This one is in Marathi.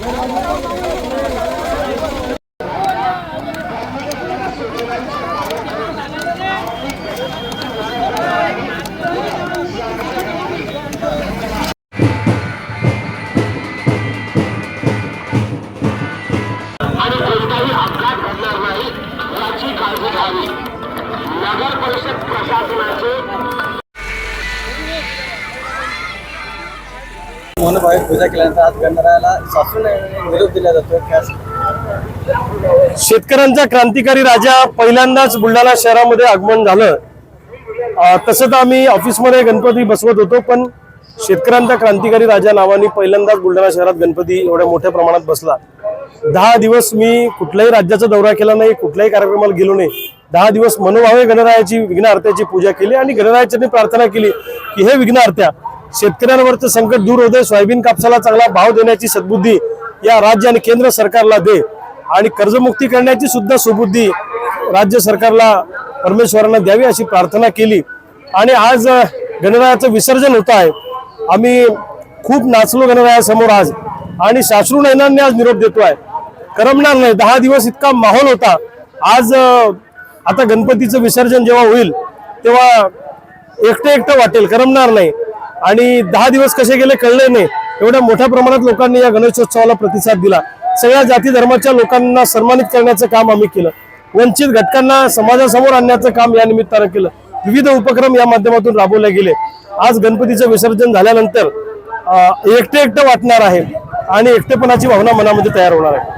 Thank you. नगर परिषद प्रशासनाचे पूजा केल्यानंतर आज गणरायाला सासून निरोप दिला जातो. शेतकऱ्यांचा क्रांतिकारी राजा पहिल्यांदाच बुलढाणा शहरामध्ये आगमन झालं. तसं तर आम्ही ऑफिसमध्ये गणपती बसवत होतो पण शेतकऱ्यांचा क्रांतिकारी राजा नावाने पहिल्यांदाच बुलढाणा शहरात गणपती एवढ्या मोठ्या प्रमाणात बसला. दहा दिवस मी कुठल्याही राज्याचा दौरा केला नाही कुठल्याही कार्यक्रमाला गेलो नाही. दहा दिवस मनोभावे गणरायाची विघ्नहर्त्याची पूजा केली आणि गणरायाची प्रार्थना केली की हे विघ्नहर्त्या शेतकऱ्यांवरचं संकट दूर होते सोयाबीन कापसाला चांगला भाव देण्याची सद्बुद्धी या राज्य आणि केंद्र सरकारला दे आणि कर्जमुक्ती करण्याची सुद्धा सुबुद्धी राज्य सरकारला परमेश्वरांना द्यावी अशी प्रार्थना केली. आणि आज गणरायाचं विसर्जन होत आहे. आम्ही खूप नाचलो गणरायासमोर आज आणि सासरू नैनांनी आज निरोप देतो आहे करमणार नाही. दहा दिवस इतका माहोल होता. आज आता गणपतीचं विसर्जन जेव्हा होईल तेव्हा एकटं एकटं वाटेल करमणार नाही. आणि दहा दिवस कसे गेले कळले नाही. एवढ्या मोठ्या प्रमाणात लोकांनी या गणेशोत्सवाला प्रतिसाद दिला. सगळ्या जाती धर्माच्या लोकांना सन्मानित करण्याचं काम आम्ही केलं. वंचित घटकांना समाजासमोर आणण्याचं काम या निमित्तानं केलं. विविध उपक्रम या माध्यमातून राबवले गेले. आज गणपतीचं विसर्जन झाल्यानंतर एकटे एकटं वाटणार आहे आणि एकटेपणाची भावना मनामध्ये तयार होणार आहे.